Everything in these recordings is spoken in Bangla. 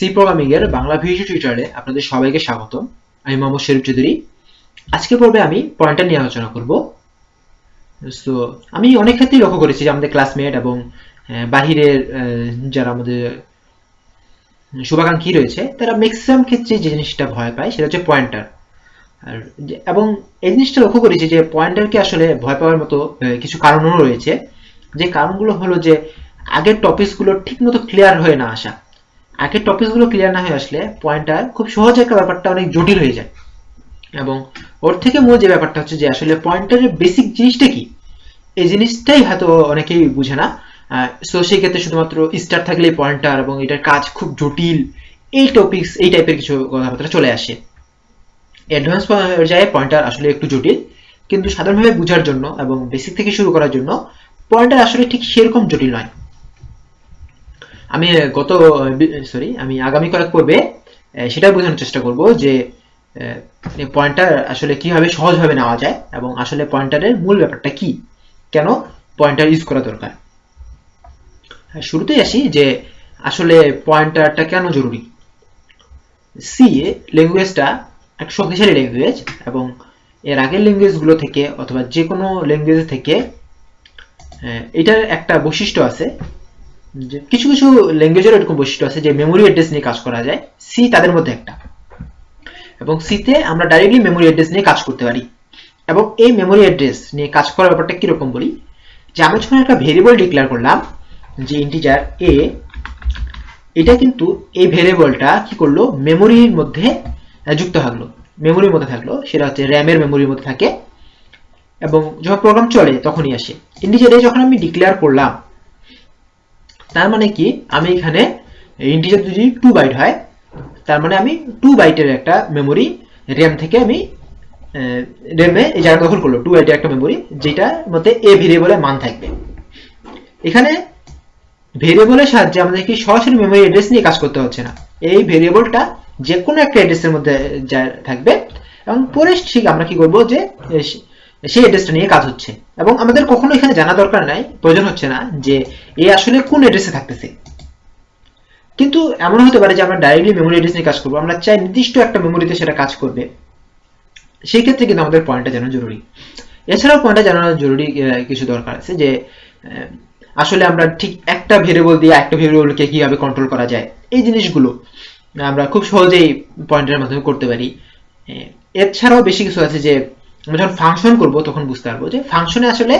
সি প্রোগ্রামিং এর বাংলা ভিডিও টিউটোরিয়ালে আপনাদের সবাইকে স্বাগত। আমি মোহাম্মদ শরীফ চৌধুরী। আজকে পর্বে আমি পয়েন্টার নিয়ে আলোচনা করব। সো আমি অনেক ক্ষেত্রেই লক্ষ্য করেছি যে আমাদের ক্লাসমেট এবং বাহিরের যারা আমাদের শুভাকাঙ্ক্ষী রয়েছে, তারা ম্যাক্সিমাম ক্ষেত্রে যে জিনিসটা ভয় পায় সেটা হচ্ছে পয়েন্টার আর এবং এই জিনিসটা লক্ষ্য করেছি যে পয়েন্টারকে আসলে ভয় পাওয়ার মতো কিছু কারণও রয়েছে। যে কারণগুলো হলো যে, আগের টপিকসগুলো ঠিকমতো ক্লিয়ার হয়ে না আসা। আগের টপিকসগুলো ক্লিয়ার না হয়ে আসলে পয়েন্টটা খুব সহজে একটা ব্যাপারটা অনেক জটিল হয়ে যায়। এবং ওর থেকে মূল যে ব্যাপারটা হচ্ছে যে আসলে পয়েন্টারের বেসিক জিনিসটা কি, এই জিনিসটাই হয়তো অনেকেই বুঝে না। সো সেই ক্ষেত্রে শুধুমাত্র স্টার থাকলেই পয়েন্টার এবং এটার কাজ খুব জটিল, এই টপিকস এই টাইপের কিছু কথাবার্তা চলে আসে। অ্যাডভান্স পর্যায়ে পয়েন্টার আসলে একটু জটিল, কিন্তু সাধারণভাবে বোঝার জন্য এবং বেসিক থেকে শুরু করার জন্য পয়েন্টার আসলে ঠিক সেরকম জটিল নয়। আমি গত সরি আমি আগামী কয়েক পর্বে সেটাই বোঝানোর চেষ্টা করব যে পয়েন্টার আসলে কীভাবে সহজভাবে নেওয়া যায় এবং আসলে পয়েন্টারের মূল ব্যাপারটা কি? কেন পয়েন্টার ইউজ করা দরকার? হ্যাঁ, শুরুতেই আসি যে আসলে পয়েন্টারটা কেন জরুরি? সি ল্যাঙ্গুয়েজটা একটা শক্তিশালী ল্যাঙ্গুয়েজ এবং এর আগের ল্যাঙ্গুয়েজগুলো থেকে অথবা যে কোনো ল্যাঙ্গুয়েজ থেকে এটার একটা বৈশিষ্ট্য আছে। কিছু কিছু ল্যাঙ্গুয়েজের এরকম বৈশিষ্ট্য আছে যে মেমোরি অ্যাড্রেস নিয়ে কাজ করা যায় সি তাদের মধ্যে একটা। এবং সিতে আমরা ডাইরেক্টলি মেমোরি অ্যাড্রেস নিয়ে কাজ করতে পারি। এবং এই মেমোরি অ্যাড্রেস নিয়ে কাজ করার ব্যাপারটা কীরকম বলি? যে আমরা যখন একটা ভেরিয়েবল ডিক্লেয়ার করলাম যে ইন্টিজার এ এটা কিন্তু এই ভেরিয়েবলটা কি করল? মেমোরির মধ্যে যুক্ত থাকল। মেমোরির মধ্যে থাকল, সেটা হচ্ছে র্যামের মেমোরির মধ্যে থাকে। এবং যখন প্রোগ্রাম চলে, তখনই আসে। ইন্টিজারে যখন আমি ডিক্লেয়ার করলাম তার মানে কি? আমি এখানে ইন্টিজার যদি টু বাইট হয়। তার মানে আমি টু বাইটের একটা মেমোরি র্যাম থেকে আমি র্যামে এই জায়গা দখল করল। টু বাইটের একটা মেমোরি যেটার মধ্যে এ ভেরিয়েবলের মান থাকবে। এখানে ভেরিয়েবলের সাহায্যে আমাদেরকে সরাসরি মেমোরি অ্যাড্রেস নিয়ে কাজ করতে হচ্ছে না। এই ভেরিয়েবলটা যে কোনো একটা অ্যাড্রেসের মধ্যে যা থাকবে। এবং পরে ঠিক আমরা কি করব যে সেই অ্যাড্রেসটা নিয়ে কাজ হচ্ছে। এবং আমাদের কখনো এখানে জানা দরকার নাই, প্রয়োজন হচ্ছে না যে এ আসলে কোন অ্যাড্রেসে থাকতেছে। কিন্তু এমন হতে পারে যে আমরা ডাইরেক্টলি মেমোরি অ্যাড্রেস নিয়ে কাজ করব, আমরা চাই নির্দিষ্ট একটা মেমোরিতে সেটা কাজ করবে। সেই ক্ষেত্রে কিন্তু আমাদের পয়েন্টটা জানা জরুরি। এছাড়াও পয়েন্টটা জানানো জরুরি কিছু দরকার আছে যে আসলে আমরা ঠিক একটা ভেরিয়েবল দিয়ে একটা ভেরিয়েবলকে কীভাবে কন্ট্রোল করা যায়, এই জিনিসগুলো আমরা খুব সহজেই পয়েন্টের মাধ্যমে করতে পারি। এছাড়াও বেশি কিছু আছে যে আমরা যখন ফাংশন করব, তখন বুঝতে পারব যে ফাংশনে আসলে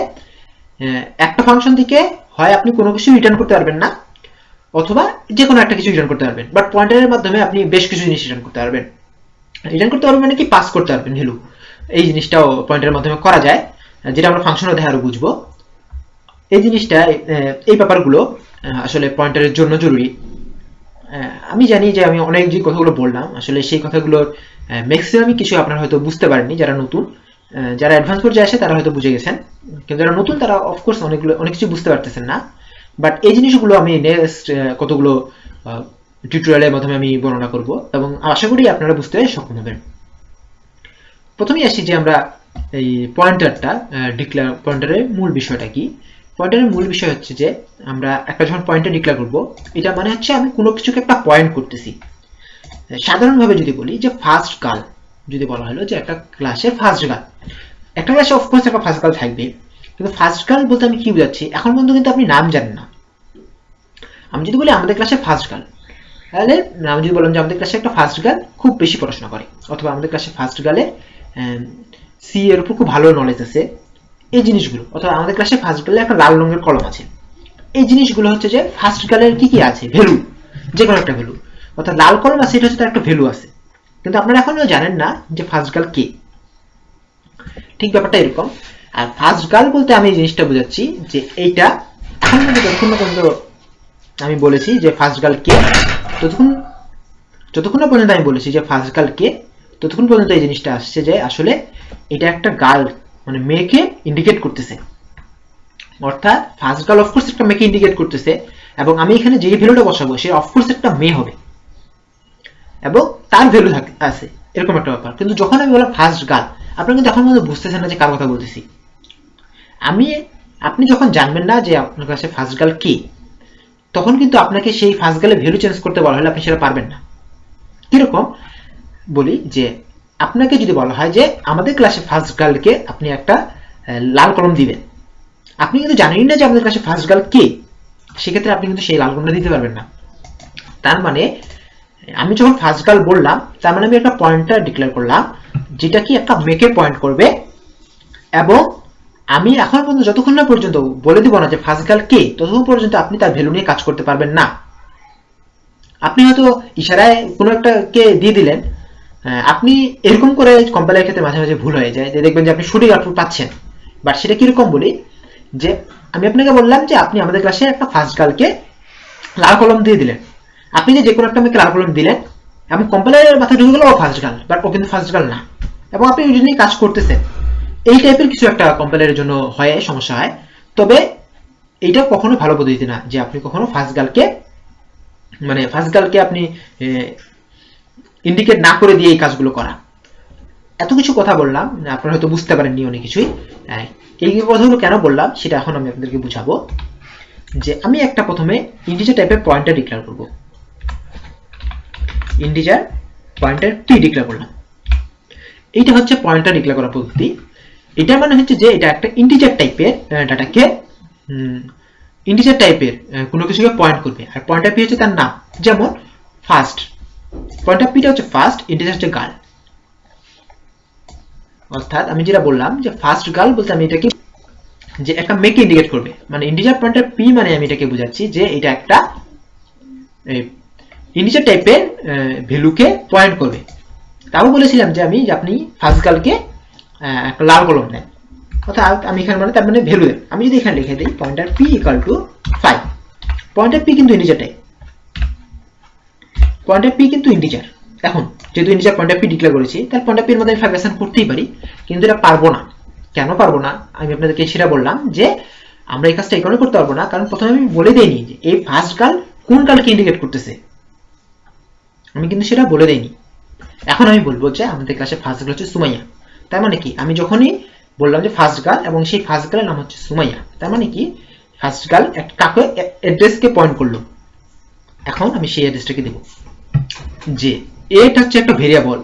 একটা ফাংশন থেকে হয় আপনি কোনো কিছু রিটার্ন করতে পারবেন না, অথবা যে কোনো একটা কিছু রিটার্ন করতে পারবেন। বাট পয়েন্টারের মাধ্যমে আপনি বেশ কিছু জিনিস রিটার্ন করতে পারবেন। রিটার্ন করতে পারবেন মানে কি? পাস করতে পারবেন, ভ্যালু। এই জিনিসটাও পয়েন্টের মাধ্যমে করা যায়, যেটা আমরা ফাংশনের দেখে আরও বুঝব। এই জিনিসটা এই ব্যাপারগুলো আসলে পয়েন্টারের জন্য জরুরি। আমি জানি যে আমি অনেক যে কথাগুলো বললাম, আসলে সেই কথাগুলোর ম্যাক্সিমামই কিছু আপনারা হয়তো বুঝতে পারেননি, যারা নতুন। যারা অ্যাডভান্স পর্যায়ে আসে তারা হয়তো বুঝে গেছেন। কিন্তু যারা নতুন তারা অফকোর্স অনেকগুলো অনেক কিছু বুঝতে পারতেছেন না। বাট এই জিনিসগুলো আমি নেক্সট কতগুলো টিউটোরিয়ালের মাধ্যমে আমি বর্ণনা করব এবং আশা করি আপনারা বুঝতে সক্ষম হবেন। প্রথমেই আসি যে আমরা এই পয়েন্টারটা ডিক্লেয়ার পয়েন্টারের মূল বিষয়টা কি? পয়েন্টারের মূল বিষয় হচ্ছে যে আমরা একটা যখন পয়েন্টার ডিক্লেয়ার করব, এটা মানে হচ্ছে আমি কোনো কিছুকে একটা পয়েন্ট করতেছি। সাধারণভাবে যদি বলি যে ফার্স্ট গাল যদি বলা হলো যে একটা ক্লাসের ফার্স্ট গাল একটা ক্লাসে অফকোর্স একটা ফার্স্ট গাল থাকবে। কিন্তু ফার্স্ট গার্ল বলতে আমি কি বোঝাচ্ছি? এখন পর্যন্ত কিন্তু আপনি নাম জানেন না। আমি যদি বলি আমাদের ক্লাসে ফার্স্ট গার্ল তাহলে আমি যদি বললাম যে আমাদের ক্লাসে একটা ফার্স্ট গার্ল খুব বেশি পড়াশোনা করে। অথবা আমাদের ক্লাসে ফার্স্ট গার্লে সি এর উপর খুব ভালো নলেজ আছে। এই জিনিসগুলো, অথবা আমাদের ক্লাসে ফার্স্ট গার্লে একটা লাল রঙের কলম আছে। এই জিনিসগুলো হচ্ছে যে ফার্স্ট গার্লের কি কি আছে? ভ্যালু যে কোনো একটা ভ্যালু অর্থাৎ লাল কলম আছে, এটা হচ্ছে তার একটা ভ্যালু আছে। কিন্তু আপনারা এখনও জানেন না যে ফার্স্ট গার্ল কে। ঠিক ব্যাপারটা এরকম। আর ফার্স্ট গার্ল বলতে আমি এই জিনিসটা বোঝাচ্ছি যে এইটা এখন যতক্ষণ না পর্যন্ত আমি বলেছি যে ফার্স্ট গার্ল কে, ততক্ষণ যতক্ষণ পর্যন্ত আমি বলেছি যে ফার্স্ট গার্ল কে, ততক্ষণ পর্যন্ত এই জিনিসটা আসছে যে আসলে এটা একটা গার্ল মানে মেয়েকে ইন্ডিকেট করতেছে। অর্থাৎ ফার্স্ট গার্ল অফকোর্স একটা মেয়েকে ইন্ডিকেট করতেছে। এবং আমি এখানে যে ভ্যালুটা বসাবো, সে অফকোর্স একটা মেয়ে হবে। এবং তার ভ্যালু থাকে, আছে। এরকম একটা ব্যাপার। কিন্তু যখন আমি বললাম ফার্স্ট গার্ল আপনারা কিন্তু এখন পর্যন্ত বুঝতেছেন না যে কার কথা বলতেছি। আমি, আপনি যখন জানবেন না যে আপনার কাছে ফার্স্ট গার্ল কি, তখন কিন্তু আপনাকে সেই ফার্স্ট গালে ভ্যালু চেঞ্জ করতে বলা হলে আপনি সেটা পারবেন না। কীরকম? বলি যে, আপনাকে যদি বলা হয় যে, আমাদের ক্লাসে ফার্স্ট গার্লকে আপনি একটা লাল কলম দিবেন। আপনি কিন্তু জানেনই না যে আমাদের ক্লাসে ফার্স্ট গার্ল কে। সেক্ষেত্রে আপনি কিন্তু সেই লাল কলমটা দিতে পারবেন না। তার মানে আমি যখন ফার্স্ট গার্ল বললাম তার মানে আমি একটা পয়েন্টার ডিক্লেয়ার করলাম যেটা কি একটা মেকে পয়েন্ট করবে। এবং আমি এখন পর্যন্ত যতক্ষণ না পর্যন্ত বলে দিব না যে ফার্স্ট গার্ল কে ততক্ষণ পর্যন্ত আপনি তার ভ্যালু নিয়ে কাজ করতে পারবেন না। আপনি হয়তো ইশারায় কোনো একটা কে দিয়ে দিলেন আহ, আপনি এরকম করে কম্পাইলার ক্ষেত্রে মাঝে মাঝে ভুল হয়ে যায় যে দেখবেন যে আপনি সঠিক আউটপুট পাচ্ছেন। বাট সেটা কীরকম বলি যে আমি আপনাকে বললাম যে আপনি আমাদের ক্লাসে একটা ফার্স্ট গার্লকে লাল কলম দিয়ে দিলেন। আপনি যে কোনো একটা মেয়েকে লাল কলম দিলেন এবং কম্পাইলারের মাথায় ঢুকে গেল ও ফার্স্ট গার্ল বাট ও কিন্তু ফার্স্ট গার্ল না। এবং আপনি ওই জন্যই কাজ করতেছেন। এই টাইপের কিছু একটা কম্পাইলারের জন্য হয়, সমস্যা হয়। তবে এইটা কখনো ভালো পদ্ধতি না, যে আপনি কখনো ফার্স্ট গার্লকে মানে ফার্স্ট গার্লকে আপনি ইন্ডিকেট না করে দিয়ে এই কাজগুলো করা। এত কিছু কথা বললাম, আপনারা হয়তো বুঝতে পারেননি অনেক কিছুই। এই কথাগুলো কেন বললাম, সেটা এখন আমি আপনাদেরকে বুঝাবো। যে আমি একটা প্রথমে ইন্টিজার টাইপের পয়েন্টার ডিক্লেয়ার করব। ইন্টিজার পয়েন্টার টি ডিক্লেয়ার করলাম। এইটা হচ্ছে পয়েন্টার ডিক্লেয়ার করার পদ্ধতি। এটা মানে হচ্ছে যে এটা একটা ইন্টিজার টাইপের ডাটাকে ইন্টিজার টাইপের কোনো কিছুকে পয়েন্ট করবে। আর পয়েন্টার পি হচ্ছে তার নাম। যেমন ফার্স্ট পয়েন্টার পিটা হচ্ছে ফার্স্ট ইন্টিজার হচ্ছে গার্ল অর্থাৎ আমি যেটা বললাম যে ফার্স্ট গার্ল বলতে আমি এটাকে যে একটা মেকে ইন্ডিকেট করবে। মানে ইন্টিজার পয়েন্টার পি মানে আমি এটাকে বোঝাচ্ছি যে এটা একটা ইন্টিজার টাইপের ভ্যালুকে পয়েন্ট করবে। তাও বলেছিলাম যে আমি আপনি ফার্স্ট গার্লকে একটা লাল কলম দেন অর্থাৎ আমি এখানে মানে তার মানে ভ্যালু আমি যদি এখানে লিখে দিই pointer P equal to five pointer P কিন্তু ইন্টিজার টাইপ পয়েন্টার পি কিন্তু ইন্টিজার এখন, যেহেতু ইন্টিজার পয়েন্টার পি ডিক্লেয়ার করেছি, তাহলে পয়েন্টার পি এর মধ্যে আমি ফাইভ করতেই পারি, কিন্তু এটা পারব না। কেন পারব না? আমি আপনাদেরকে সেটা বললাম যে, আমরা এই কাজটা কারণে করতে পারব না, কারণ প্রথমে আমি বলে দিইনি যে, এই ফার্স্ট গার্ল কোন গার্লকে ইন্ডিকেট করতেছে। আমি কিন্তু সেটা বলে দেইনি। এখন আমি বলব যে আমাদের ক্লাসে ফার্স্ট গার্ল হচ্ছে সুমাইয়া। তার মানে কি? আমি যখনই বললাম যে ফার্স্ট গার্ল এবং সেই ফার্স্ট গার্লের নাম হচ্ছে সুমাইয়া, তার মানে কি? ফার্স্ট গার্ল কাকে অ্যাড্রেসকে পয়েন্ট করল? এখন আমি সেই অ্যাড্রেসটাকে দেবো। যে এটা হচ্ছে একটা ভেরিয়েবল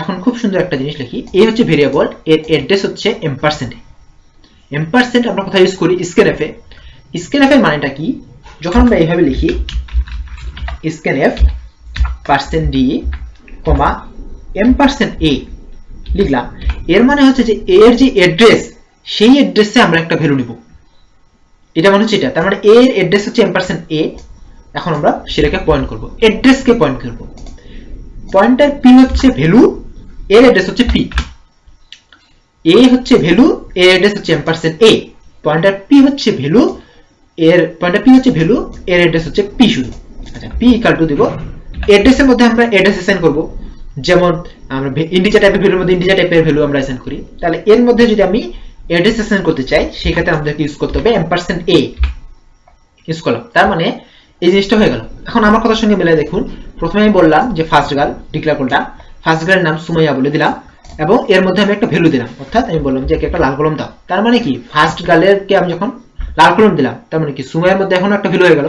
এখন খুব সুন্দর একটা জিনিস লিখি। এ হচ্ছে ভেরিয়েবল এর অ্যাড্রেস হচ্ছে এম পার্সেন্ট এম পার্সেন্ট আমরা কোথায় ইউজ করি? স্ক্যান এফে স্ক্যান এফের মানেটা কি? যখন আমরা এইভাবে লিখি scan F percent D comma M percent A লিখলাম। এর মানে হচ্ছে যে এর যে অ্যাড্রেস সেই অ্যাড্রেসে আমরা একটা ভ্যালু নিব। এটা মানে হচ্ছে এটা। তার মানে এর অ্যাড্রেস হচ্ছে এম পার্সেন্ট এ এখন আমরা সেটাকে পয়েন্ট করব। অ্যাড্রেসকে পয়েন্ট করব। পয়েন্টার পি হচ্ছে ভ্যালু এর অ্যাড্রেস হচ্ছে পি এ হচ্ছে ভ্যালু এর অ্যাড্রেস হচ্ছে M percent A pointer P হচ্ছে ভ্যালু এর পয়েন্টার পি হচ্ছে ভ্যালু এর অ্যাড্রেস হচ্ছে পি শুধু। আচ্ছা পি ইকাল টু দিব অ্যাড্রেসের মধ্যে আমরা অ্যাড্রেস অ্যাসাইন করব। যেমন আমরা ইন্ডিজার টাইপের ভ্যালুর মধ্যে ইন্ডিজার টাইপের ভ্যালু আমরা অ্যাসাইন করি। তাহলে এর মধ্যে যদি আমি অ্যাড্রেস অ্যাসাইন করতে চাই, সেক্ষেত্রে আমাদেরকে ইউজ করতে হবে এম পার্সেন্ট এ ইউজ করলাম। তার মানে এই জিনিসটা হয়ে গেল। এখন আমার কথার সঙ্গে মিলাই দেখুন। প্রথমে আমি বললাম যে ফার্স্ট গার্ল ডিক্লেয়ার করলাম। ফার্স্ট গার্লের নাম সুমাইয়া বলে দিলাম। এবং এর মধ্যে আমি একটা ভ্যালু দিলাম। অর্থাৎ আমি বললাম যে একটা লাল কলম দাও। তার মানে কি? ফার্স্ট গার্লের কে আমি যখন লাল কলম দিলাম, তার মানে কি? সুমাইয়ার মধ্যে এখন একটা ভ্যালু হয়ে গেল।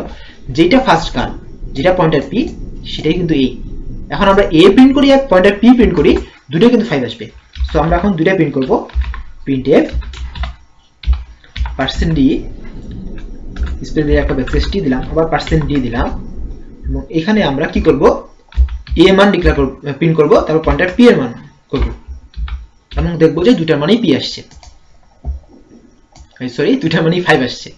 যেটা ফার্স্ট গার্ল যেটা পয়েন্টার পি সেটাই কিন্তু এই। এখন আমরা এ প্রিন্ট করি আর পয়েন্টার পি প্রিন্ট করি, দুটোই কিন্তু ফাইভ আসবে। সো আমরা এখন দুটাই প্রিন্ট করব। Print F percent D space দিয়ে একটা ব্যাকস্পেস টি দিলাম, আবার পার্সেন্ট ডি দিলাম। এবং এখানে আমরা কি করব? এ মান ডিক্লেয়ার করব প্রিন্ট করব, তারপর পয়েন্টার পি এর মান করব। এবং দেখব যে দুটার মানেই পি আসছে। সরি দুটার মানেই ফাইভ আসছে।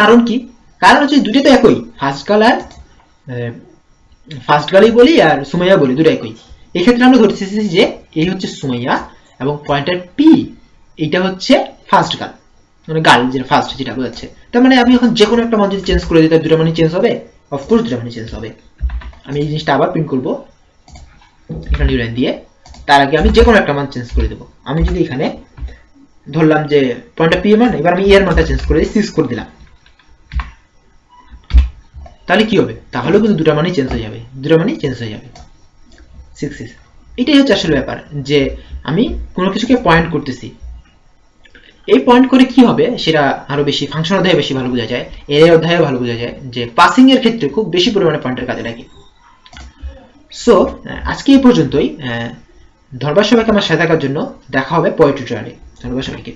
কারণ কি? কারণ হচ্ছে দুটো তো একই। ফার্স্ট আর ফার্স্ট গার্লই বলি আর সুমাইয়া বলি দুটো একই এক্ষেত্রে আমরা ধরতেছি যে, এই হচ্ছে সুমাইয়া এবং পয়েন্টার পি এইটা হচ্ছে ফার্স্ট গার্ল মানে গার্ল যেটা ফার্স্ট যেটা বোঝাচ্ছে। তার মানে আমি এখন যে কোনো একটা মান যদি চেঞ্জ করে দিই, তার দুটো মানে চেঞ্জ হবে? অফকোর্স দুটো মানে চেঞ্জ হবে। আমি এই জিনিসটা আবার প্রিন্ট করব এখানে নিউ লাইন দিয়ে। তার আগে আমি যে কোনো একটা মান চেঞ্জ করে দেবো। আমি যদি এখানে ধরলাম যে পয়েন্টটা পি এর মান, এবার আমি এর মানটা চেঞ্জ করে দিই সিক্স করে দিলাম। তাহলে কি হবে? তাহলেও কিন্তু দুটো মানেই চেঞ্জ হয়ে যাবে। দুটো মানেই চেঞ্জ হয়ে যাবে। সিক্স সিক্স এটাই হচ্ছে আসলে ব্যাপার যে আমি কোনো কিছুকে পয়েন্ট করতেছি। এই পয়েন্ট করে কি হবে সেটা আরও বেশি ফাংশন অধ্যায়ে বেশি ভালো বোঝা যায়। এর অধ্যায়ে ভালো বোঝা যায় যে পাসিং এর ক্ষেত্রে খুব বেশি পরিমাণে পয়েন্টের কাজে লাগে। সো আজকে এই পর্যন্তই। ধন্যবাদ সবাইকে আমার সাথে থাকার জন্য দেখা হবে পরের টিউটোরিয়ালে ধন্যবাদ সবাইকে।